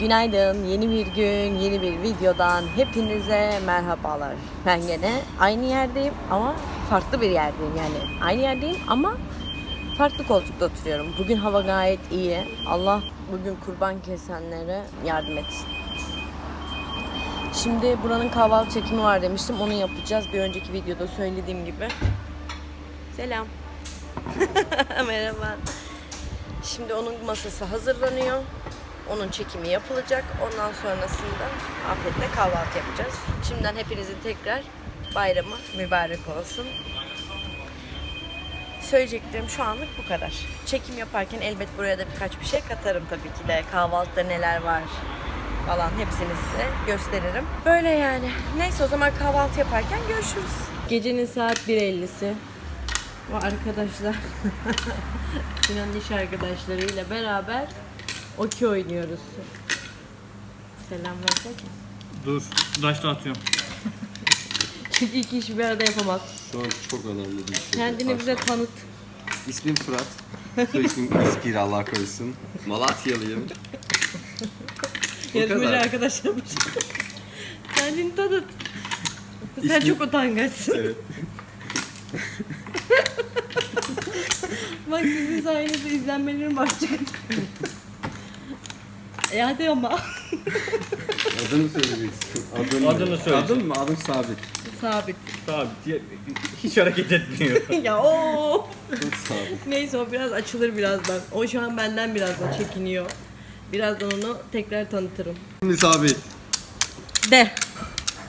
Günaydın, yeni bir gün, yeni bir videodan hepinize merhabalar. Ben gene aynı yerdeyim ama farklı bir yerdeyim yani. Aynı yerdeyim ama farklı koltukta oturuyorum. Bugün hava gayet iyi. Allah bugün kurban kesenlere yardım etsin. Şimdi buranın kahvaltı çekimi var demiştim. Onu yapacağız. Bir önceki videoda söylediğim gibi. Selam. Merhaba. Şimdi onun masası hazırlanıyor. Onun çekimi yapılacak. Ondan sonrasında afiyetle kahvaltı yapacağız. Şimdiden hepinizin tekrar bayramı mübarek olsun. Söyleyeceklerim şu anlık bu kadar. Çekim yaparken elbet buraya da birkaç bir şey katarım tabii ki de. Kahvaltıda neler var falan hepsini size gösteririm. Böyle yani. Neyse o zaman kahvaltı yaparken görüşürüz. Gecenin saat 1.50'si. O arkadaşlar Sinan'ın iş arkadaşlarıyla beraber okey oynuyoruz. Selam versek. Dur, daşla atıyorum. Çünkü iki işi bir arada yapamaz. Şu an çok önemli bir şey. Kendini bize tanıt. İsmim Fırat. Soy ismim İspir Allah korusun. Malatyalıyım. Yarışmacı kadar. Kendini tanıt. Sen İsmi- çok utangaçsın. Evet. Bak sizin sayenizde izlenmelerim artacak. E hadi ama. Adını söyleyeceksin. Adını, Adını söyle. Adın mı? Adım Sabit. Sabit. Sabit. ya- Hiç hareket etmiyor. ya o. Çok Sabit. Neyse o biraz açılır birazdan. O şu an benden birazdan çekiniyor. Birazdan onu tekrar tanıtırım. İsmi Sabit. De.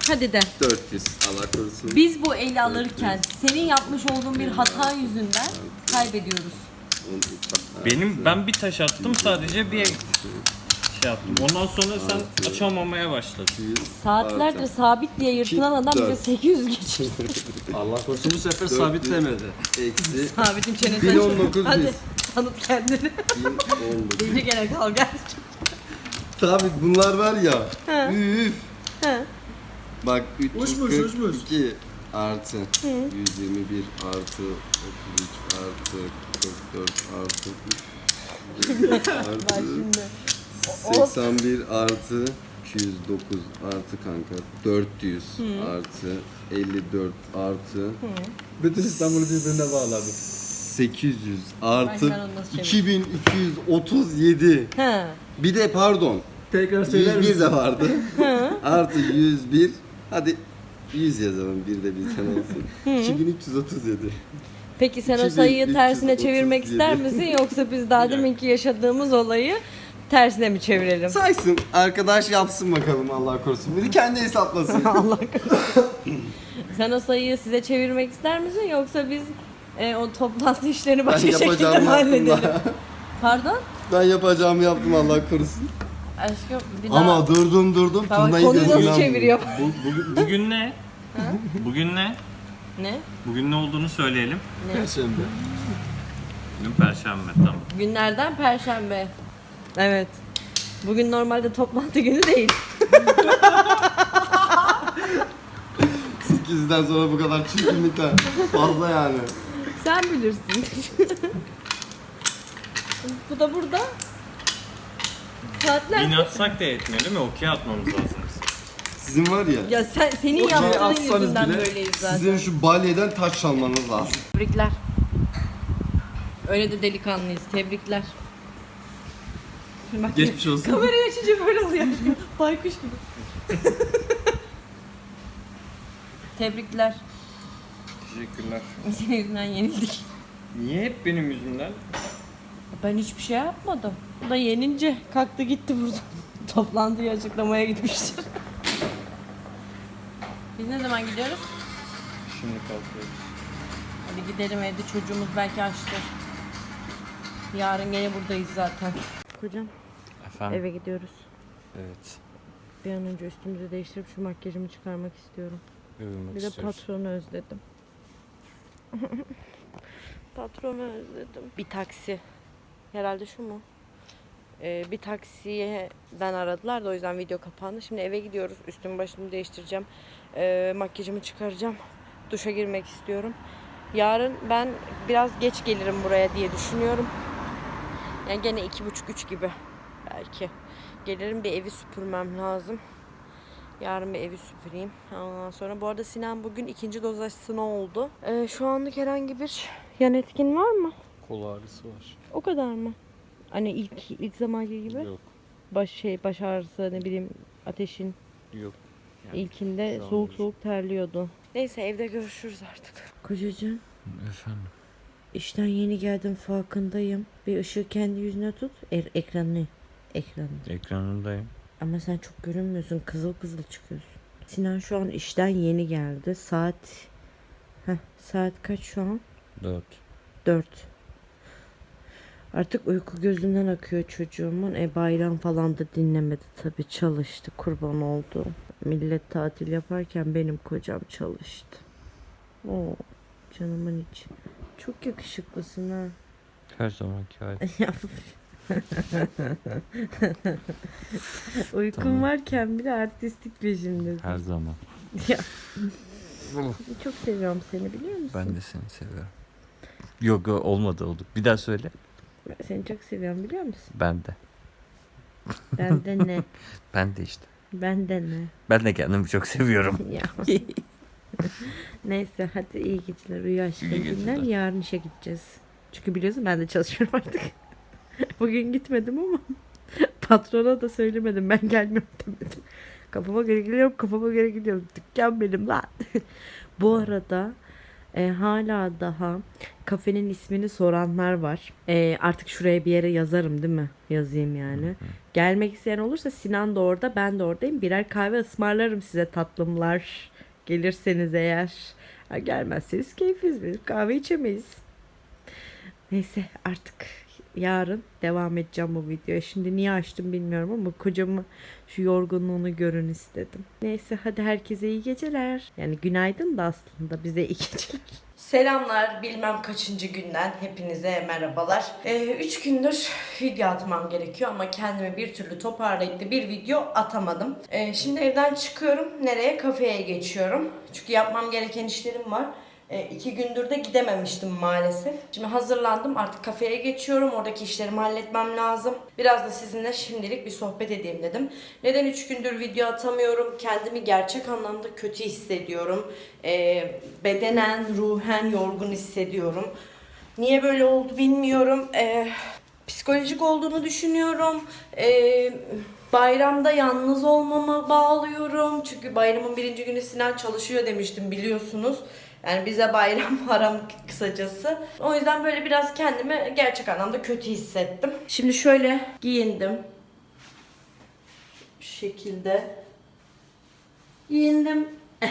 Hadi de. 400 Allah korusun. Biz bu eli alırken senin yapmış olduğun bir hata yüzünden kaybediyoruz. Benim ben bir taş attım sadece bir şey yaptım. Ondan sonra sen açamamaya başladın. Saatlerdir sabit diye yırtılan adam bize dört. 800 geçirdi. Allah korusun bu sefer sabitlemedi. Eksi Sabitin çenesi 1019 Hadi biz. tanıt kendini. 1019. Diyece gene kavga. Sabit bunlar var ya. Üf. He. Bak Uçmuş, uçmuş. 342 artı 121 artı 33 artı 44 artı üf, Bak artı şimdi. 81 artı 209 artı kanka. 400 artı 54 artı Bütün İstanbul'u birbirine bağladı. 800 artı Ben onu nasıl çevireyim? 2237 He. bir de pardon Tekrar söyler 101 misin? de vardı. Artı 101 hadi 100 yazalım bir de bizden olsun. 2337 Peki sen o 2337. sayıyı tersine çevirmek ister misin yoksa biz daha deminki yaşadığımız olayı tersine mi çevirelim? saysın arkadaş yapsın bakalım Allah korusun biri kendi hesaplasın Allah Sen o sayıyı size çevirmek ister misin yoksa biz e, o toplantı işlerini ben başka şekilde mi halledelim? Pardon? ben yapacağımı yaptım Allah korusun Aşkım bir daha... ama durdum durdum Bak, turnayı konuyu nasıl çeviriyor? Bu, bugün, bugün ne? Bugün ne? Ne? Bugün ne olduğunu söyleyelim. Perşembe. Bugün perşembe tamam. Günlerden perşembe. Evet. Bugün normalde toplantı günü değil. 8'den sonra bu kadar çirkinlikten fazla yani Sen bilirsin. Bu da burada. Saatler. Bin atsak da yetmiyor değil mi? Okey atmamız lazım. sizin var ya Ya sen senin Okey yaptığın atsanız yüzünden bile böyleyiz zaten. sizin şu balyeden taş çalmanız lazım Tebrikler. Öyle de delikanlıyız. Tebrikler. Şimdi Bak, Geçmiş olsun. Kamerayı açınca böyle oluyor. Baykuş gibi. Tebrikler. Teşekkürler. Senin yüzünden yenildik. Niye hep benim yüzümden? Ben hiçbir şey yapmadım. Bu da yenince kalktı gitti buradan. Toplantıyı açıklamaya gitmiştir. Biz ne zaman gidiyoruz? Şimdi kalkıyoruz. Hadi gidelim evde çocuğumuz belki açtır. Yarın gene buradayız zaten. Kocam Efendim? eve gidiyoruz. Evet. Bir an önce üstümüzü değiştirip şu makyajımı çıkarmak istiyorum. Uyumak Bir de patronu özledim. patronu özledim. Bir taksi. Herhalde şu mu? Ee, bir taksiden aradılar da o yüzden video kapandı. Şimdi eve gidiyoruz. Üstümü başımı değiştireceğim. Ee, makyajımı çıkaracağım. Duşa girmek istiyorum. Yarın ben biraz geç gelirim buraya diye düşünüyorum. Yani gene iki buçuk üç gibi belki. gelirim bir evi süpürmem lazım. Yarın bir evi süpüreyim. Ondan sonra bu arada Sinan bugün ikinci doz aşısına oldu. Ee, şu anlık herhangi bir yan etkin var mı? Kol ağrısı var. O kadar mı? Hani ilk ilk zamanki gibi Yok. baş şey baş ağrısı ne bileyim ateşin Yok. Yani ilkinde soğuk soğuk terliyordu. Neyse evde görüşürüz artık. Kocacığım Efendim. İşten yeni geldim farkındayım. Bir ışığı kendi yüzüne tut. Er, ekranı. Ekranı. Ekranındayım. Ama sen çok görünmüyorsun. Kızıl kızıl çıkıyorsun. Sinan şu an işten yeni geldi. Saat Heh, saat kaç şu an? 4. 4. Artık uyku gözünden akıyor çocuğumun. E bayram falan da dinlemedi tabii çalıştı. Kurban oldu. Millet tatil yaparken benim kocam çalıştı. Oo, canımın içi. Çok yakışıklısın ha. Her zamanki hali. Uykum Tamam. varken bile artistik peşindesin. Her zaman. Ya. Çok seviyorum seni biliyor musun? Ben de seni seviyorum. Yok yok, olmadı oldu. Bir daha söyle. Ben seni çok seviyorum biliyor musun? Ben de. Ben de ne? Ben de işte. Ben de ne? Ben de kendimi çok seviyorum. Ya. Neyse hadi iyi geceler. Uyu aşkım İyi. Yarın işe gideceğiz. Çünkü biliyorsun ben de çalışıyorum artık. Bugün gitmedim ama patrona da söylemedim. Ben gelmiyorum demedim. Kafama göre geliyorum, kafama göre gidiyorum. Dükkan benim lan. Bu arada e, hala daha kafenin ismini soranlar var. E, artık şuraya bir yere yazarım değil mi? Yazayım yani. Gelmek isteyen olursa Sinan da orada, ben de oradayım. Birer kahve ısmarlarım size tatlımlar. Gelirseniz eğer. Gelmezseniz keyfiniz bilir. Kahve içemeyiz. Neyse artık yarın devam edeceğim bu videoya. Şimdi niye açtım bilmiyorum ama kocamı şu yorgunluğunu görün istedim. Neyse hadi herkese iyi geceler. Yani günaydın da aslında bize iyi geceler. Selamlar bilmem kaçıncı günden hepinize merhabalar. Ee, üç gündür video atmam gerekiyor ama kendimi bir türlü toparlayıp bir video atamadım. Ee, şimdi evden çıkıyorum. Nereye? Kafeye geçiyorum. Çünkü yapmam gereken işlerim var. E, iki gündür de gidememiştim maalesef. Şimdi hazırlandım artık kafeye geçiyorum. Oradaki işlerimi halletmem lazım. Biraz da sizinle şimdilik bir sohbet edeyim dedim. Neden üç gündür video atamıyorum? Kendimi gerçek anlamda kötü hissediyorum. E, bedenen, ruhen yorgun hissediyorum. Niye böyle oldu bilmiyorum. E, psikolojik olduğunu düşünüyorum. E, bayramda yalnız olmama bağlıyorum. Çünkü bayramın birinci günü Sinan çalışıyor demiştim biliyorsunuz. Yani bize bayram haram kısacası. O yüzden böyle biraz kendimi gerçek anlamda kötü hissettim. Şimdi şöyle giyindim. Şu şekilde. Giyindim.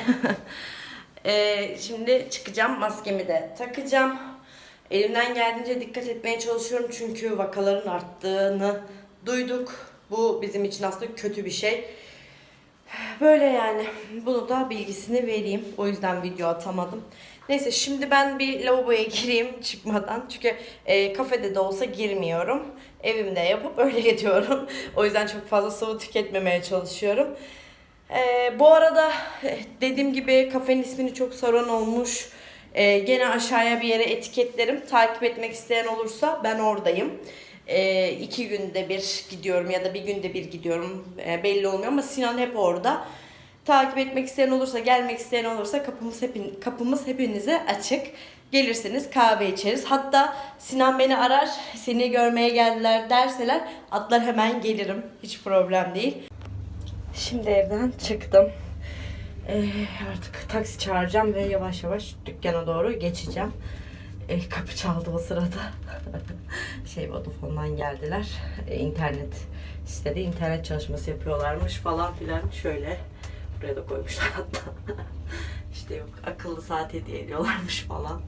Ee, şimdi çıkacağım. Maskemi de takacağım. Elimden geldiğince dikkat etmeye çalışıyorum çünkü vakaların arttığını duyduk. Bu bizim için aslında kötü bir şey. Böyle yani. Bunu da bilgisini vereyim. O yüzden video atamadım. Neyse şimdi ben bir lavaboya gireyim çıkmadan. Çünkü e, kafede de olsa girmiyorum. Evimde yapıp öyle gidiyorum. O yüzden çok fazla sıvı tüketmemeye çalışıyorum. E, bu arada e, dediğim gibi kafenin ismini çok soran olmuş. E, gene aşağıya bir yere etiketlerim. Takip etmek isteyen olursa ben oradayım. E, iki günde bir gidiyorum ya da bir günde bir gidiyorum. E, belli olmuyor ama Sinan hep orada. Takip etmek isteyen olursa, gelmek isteyen olursa kapımız hepin, kapımız hepinize açık. Gelirseniz kahve içeriz. Hatta Sinan beni arar, seni görmeye geldiler derseler atlar hemen gelirim. Hiç problem değil. Şimdi evden çıktım. Ee, artık taksi çağıracağım ve yavaş yavaş dükkana doğru geçeceğim. Ee, kapı çaldı o sırada. şey Vodafone'dan geldiler. Ee, internet sitede internet çalışması yapıyorlarmış falan filan. Şöyle buraya da koymuşlar hatta. işte yok akıllı saat hediye ediyorlarmış falan.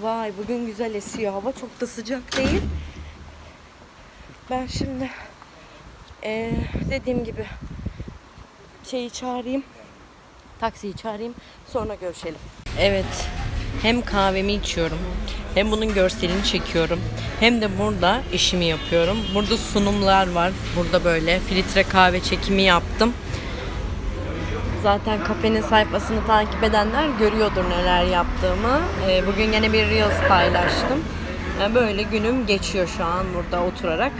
Vay bugün güzel esiyor hava çok da sıcak değil. Ben şimdi eee, dediğim gibi şeyi çağırayım. Taksiyi çağırayım. Sonra görüşelim. Evet. Hem kahvemi içiyorum. Hem bunun görselini çekiyorum. Hem de burada işimi yapıyorum. Burada sunumlar var. Burada böyle filtre kahve çekimi yaptım. Zaten kafenin sayfasını takip edenler görüyordur neler yaptığımı. Ee, bugün yine bir Reels paylaştım. Yani böyle günüm geçiyor şu an burada oturarak.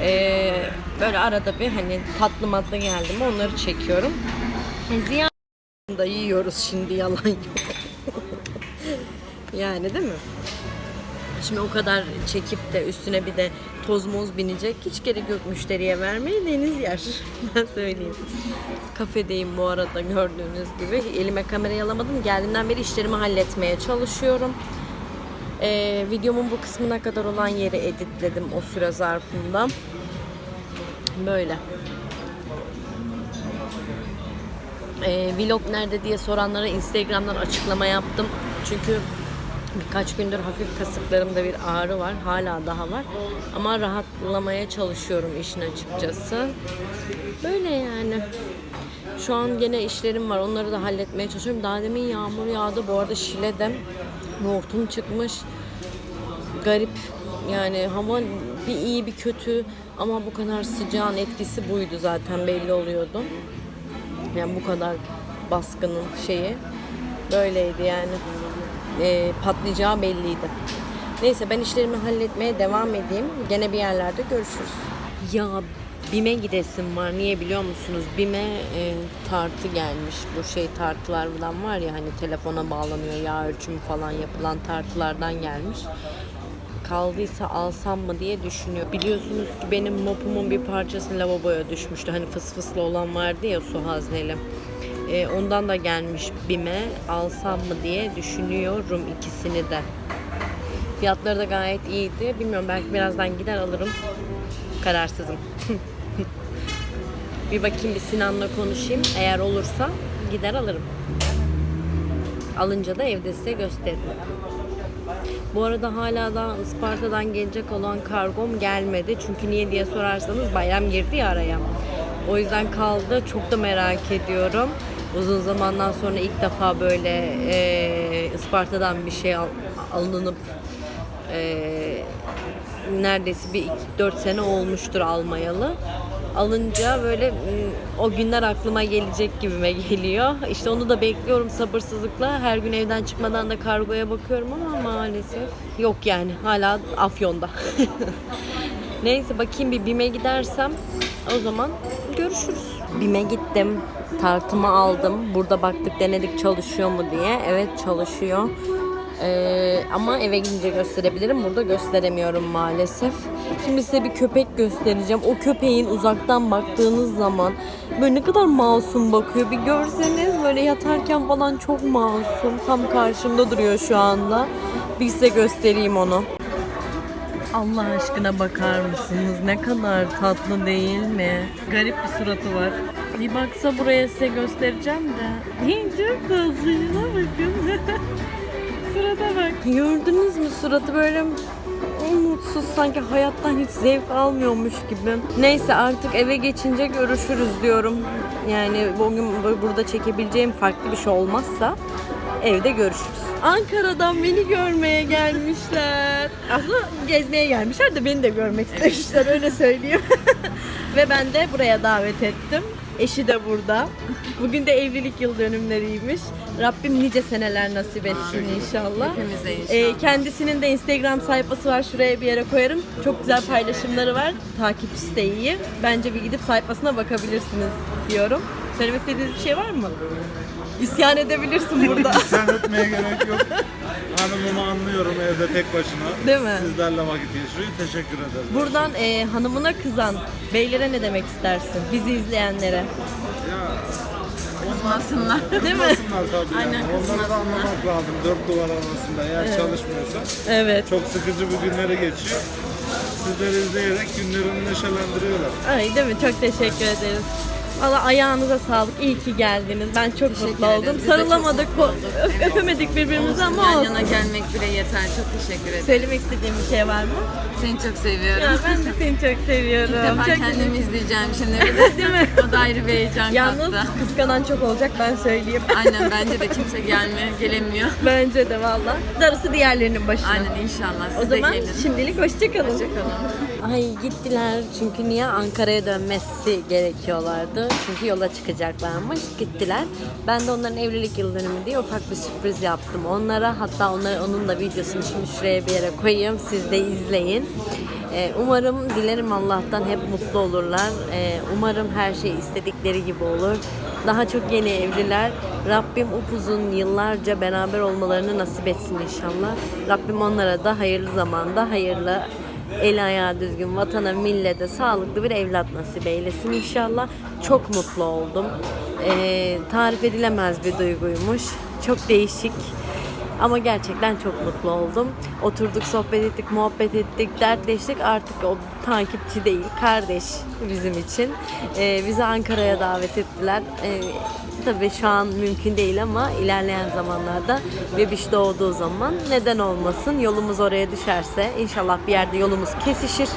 Ee, böyle arada bir hani tatlı matlı geldi mi onları çekiyorum. Ziya da yiyoruz şimdi yalan yok. yani değil mi? Şimdi o kadar çekip de üstüne bir de toz moz binecek hiç gerek yok müşteriye vermeye deniz yer. ben söyleyeyim. Kafedeyim bu arada gördüğünüz gibi. Elime kamerayı alamadım. Geldiğimden beri işlerimi halletmeye çalışıyorum. Ee, videomun bu kısmına kadar olan yeri editledim o süre zarfında. Böyle. Ee, vlog nerede diye soranlara Instagram'dan açıklama yaptım. Çünkü birkaç gündür hafif kasıklarımda bir ağrı var. Hala daha var. Ama rahatlamaya çalışıyorum işin açıkçası. Böyle yani. Şu an gene işlerim var. Onları da halletmeye çalışıyorum. Daha demin yağmur yağdı. Bu arada Şile'de hortum çıkmış. Garip. Yani hava bir iyi bir kötü ama bu kadar sıcağın etkisi buydu zaten belli oluyordu. Yani bu kadar baskının şeyi böyleydi yani. Ee, patlayacağı belliydi. Neyse ben işlerimi halletmeye devam edeyim. Gene bir yerlerde görüşürüz. Ya BİM'e gidesim var. Niye biliyor musunuz? BİM'e e, tartı gelmiş. Bu şey tartılardan var ya hani telefona bağlanıyor. Yağ ölçümü falan yapılan tartılardan gelmiş. Kaldıysa alsam mı diye düşünüyor. Biliyorsunuz ki benim mopumun bir parçası lavaboya düşmüştü. Hani fıs fıslı olan vardı ya su hazneli. E, ondan da gelmiş BİM'e alsam mı diye düşünüyorum ikisini de. Fiyatları da gayet iyiydi. Bilmiyorum belki birazdan gider alırım. Kararsızım. bir bakayım bir Sinan'la konuşayım. Eğer olursa gider alırım. Alınca da evde size gösteririm. Bu arada hala da Isparta'dan gelecek olan kargom gelmedi. Çünkü niye diye sorarsanız bayram girdi ya araya. O yüzden kaldı. Çok da merak ediyorum. Uzun zamandan sonra ilk defa böyle e, Isparta'dan bir şey al- alınıp e, neredeyse bir 4 sene olmuştur almayalı. Alınca böyle mm, o günler aklıma gelecek gibime geliyor. İşte onu da bekliyorum sabırsızlıkla. Her gün evden çıkmadan da kargoya bakıyorum ama maalesef yok yani. Hala Afyon'da. Neyse bakayım bir BİM'e gidersem o zaman görüşürüz. BİM'e gittim. Tartımı aldım. Burada baktık denedik çalışıyor mu diye. Evet çalışıyor. Ee, ama eve gidince gösterebilirim. Burada gösteremiyorum maalesef. Şimdi size bir köpek göstereceğim. O köpeğin uzaktan baktığınız zaman böyle ne kadar masum bakıyor. Bir görseniz böyle yatarken falan çok masum. Tam karşımda duruyor şu anda. Bir size göstereyim onu. Allah aşkına bakar mısınız? Ne kadar tatlı değil mi? Garip bir suratı var. Bir baksa buraya size göstereceğim de. Çok tatlı. Şuna bakın. Surata bak. Gördünüz mü suratı böyle mutsuz sanki hayattan hiç zevk almıyormuş gibi. Neyse artık eve geçince görüşürüz diyorum. Yani bugün bu- burada çekebileceğim farklı bir şey olmazsa evde görüşürüz. Ankara'dan beni görmeye gelmişler. Aslında gezmeye gelmişler de beni de görmek istemişler öyle söyleyeyim. Ve ben de buraya davet ettim. Eşi de burada. Bugün de evlilik yıl dönümleriymiş. Rabbim nice seneler nasip etsin inşallah. Hepimize inşallah. Ee, kendisinin de Instagram sayfası var. Şuraya bir yere koyarım. Çok güzel paylaşımları var. Takipçisi de iyi. Bence bir gidip sayfasına bakabilirsiniz diyorum. Söylemek istediğiniz bir şey var mı? İsyan edebilirsin burada. Sen öpmeye gerek yok. Hanımımı anlıyorum evde tek başına. Değil mi? Sizlerle vakit geçiriyor. Teşekkür ederim. Buradan e, hanımına kızan beylere ne demek istersin? Bizi izleyenlere. Kızmasınlar. Değil mi? Kızmasınlar tabii Aynen, yani. Onları da kızmasınlar. anlamak lazım. Dört duvar arasında eğer çalışmıyorsa Evet. çok sıkıcı bu günleri geçiyor. Sizleri izleyerek günlerini neşelendiriyorlar. Ay değil mi? Çok teşekkür ederiz. Valla ayağınıza sağlık. İyi ki geldiniz. Ben çok mutlu Teşekkür oldum. ederiz. Biz Sarılamadık, mutlu öpemedik birbirimizi ama yan olsun. yana gelmek bile yeter. Çok teşekkür ederim. Söylemek istediğim bir şey var mı? Seni çok seviyorum. Ya ben de seni çok seviyorum. İlk defa çok kendimi izleyeceğim şimdi. De Değil mi? o da ayrı bir heyecan Yalnız kattı. kıskanan çok olacak ben söyleyeyim. Aynen bence de kimse gelmiyor, gelemiyor. Bence de valla. Darısı diğerlerinin başına. Aynen inşallah. Siz O zaman gelin. şimdilik hoşçakalın. Hoşçakalın. Ay gittiler çünkü niye Ankara'ya dönmesi gerekiyorlardı. çünkü yola çıkacaklarmış. Gittiler. Ben de onların evlilik yıl dönümü diye ufak bir sürpriz yaptım onlara. Hatta onları, onun da videosunu şimdi şuraya bir yere koyayım. Siz de izleyin. Ee, umarım, dilerim Allah'tan hep mutlu olurlar. Ee, umarım her şey istedikleri gibi olur. Daha çok yeni evliler. Rabbim upuzun yıllarca beraber olmalarını nasip etsin inşallah. Rabbim onlara da hayırlı zamanda, hayırlı el ayağı düzgün, vatana, millete sağlıklı bir evlat nasip eylesin inşallah. Çok mutlu oldum. Ee, tarif edilemez bir duyguymuş. Çok değişik. Ama gerçekten çok mutlu oldum. Oturduk, sohbet ettik, muhabbet ettik, dertleştik. Artık o takipçi değil, kardeş bizim için. Ee, bizi Ankara'ya davet ettiler. Ee, tabii şu an mümkün değil ama ilerleyen zamanlarda bebiş doğduğu zaman neden olmasın yolumuz oraya düşerse inşallah bir yerde yolumuz kesişir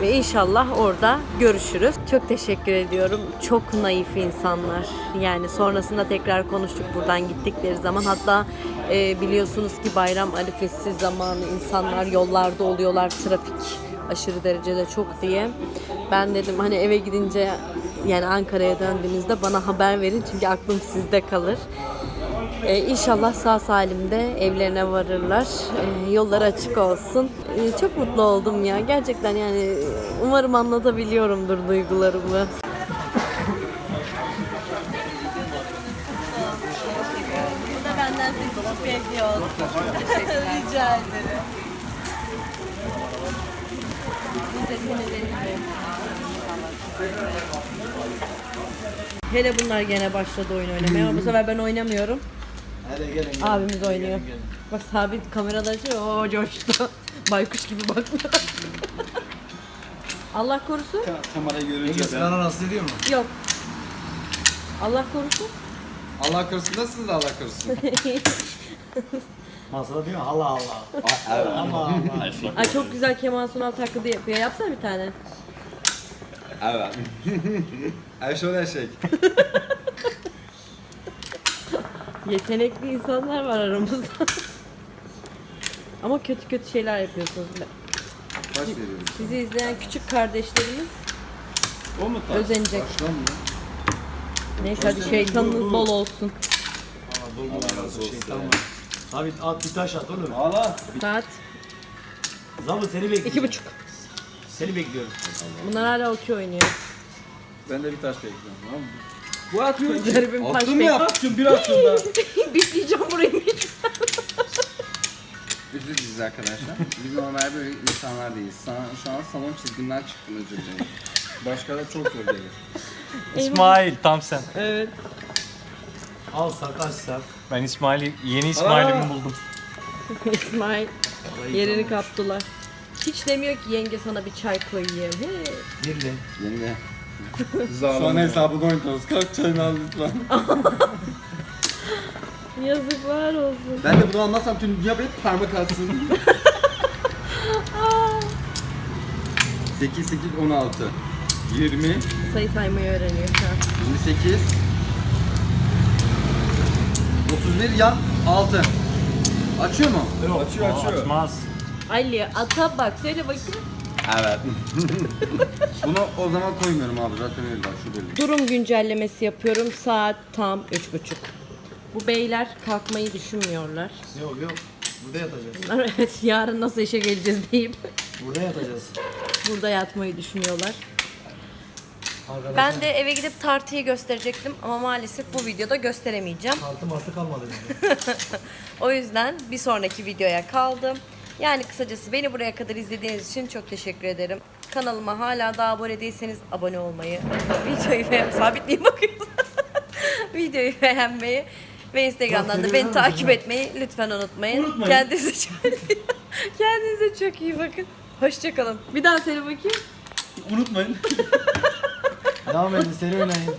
ve inşallah orada görüşürüz. Çok teşekkür ediyorum. Çok naif insanlar. Yani sonrasında tekrar konuştuk buradan gittikleri zaman. Hatta e, biliyorsunuz ki bayram arifesi zamanı insanlar yollarda oluyorlar. Trafik aşırı derecede çok diye. Ben dedim hani eve gidince yani Ankara'ya döndüğünüzde bana haber verin çünkü aklım sizde kalır. Ee, inşallah sağ salim de evlerine varırlar. Ee, yolları açık olsun. Ee, çok mutlu oldum ya. Gerçekten yani umarım anlatabiliyorumdur duygularımı. Bu da benden küçük bir hediye. Rica ederim. Hele bunlar gene başladı oyun oynamaya ama bu sefer ben oynamıyorum. Abimiz oynuyor. Bak sabit kamerada açıyor. Oo coştu. Baykuş gibi bakmıyor. Allah korusun. Kamerayı görünce ben. Sana rahatsız ediyor mu? Yok. Allah korusun. Allah korusun nasılsınız Allah korusun? Masada değil mi? Allah Allah. Ama ama. Ay çok güzel Kemal Sunal taklidi yapıyor. Yapsana bir tane. Evet. Her şey her şey. Yetenekli insanlar var aramızda. Ama kötü kötü şeyler yapıyorsunuz. Kaç veriyoruz? Sizi izleyen küçük kardeşlerimiz O mu taş? özenecek. Taş lan mı? Neyse hadi şeytanınız bol olsun. Allah razı olsun. Abi at bir taş at oğlum. Allah. Saat Zabı seni bekliyorum. iki buçuk. Seni bekliyorum. Bunlar hala okey oynuyor. Ben de bir taş bekliyorum tamam mı? Bu atıyor ki. Garibim taş Attım ya. Attım bir attım da. Bitleyeceğim burayı. Üzülürüz arkadaşlar. Biz normal böyle insanlar değiliz. Sana, şu an salon çizgimden çıktım özür dilerim. Başka da çok zor gelir. İsmail tam sen. Evet. Al sakaş sak. Ben İsmail'i yeni İsmail'imi buldum. İsmail yerini kaptılar. Hiç demiyor ki yenge sana bir çay koyayım. He. Birli. Yenge. Şu an hesabını oynuyoruz. Kalk çayını al lütfen. Yazıklar olsun. Ben de bunu anlatsam tüm dünya böyle parmak atsın. 8, 8, 16. 20, Sayı saymayı öğreniyor şu an. 28. 31 yan 6. Açıyor mu? Açıyor açıyor. Atmaz. Ali ata bak söyle bakayım. Evet. Bunu o zaman koymuyorum abi zaten öyle var şu belli. Durum güncellemesi yapıyorum. Saat tam üç buçuk. Bu beyler kalkmayı düşünmüyorlar. Yok yok. Burada yatacağız. Bunlar evet yarın nasıl işe geleceğiz deyip Burada yatacağız. burada yatmayı düşünüyorlar. Arkadaşlar. Ben de eve gidip tartıyı gösterecektim ama maalesef bu videoda gösteremeyeceğim. Altı martı kalmadı. bende. O yüzden bir sonraki videoya kaldım. Yani kısacası beni buraya kadar izlediğiniz için çok teşekkür ederim. Kanalıma hala daha abone değilseniz abone olmayı, videoyu beğen sabitliğe videoyu beğenmeyi ve Instagram'dan da beni takip etmeyi lütfen unutmayın. Kendinize çok Kendinize çok iyi bakın. Hoşçakalın. Bir daha söyle bakayım. Unutmayın. Devam edin seni oynayın.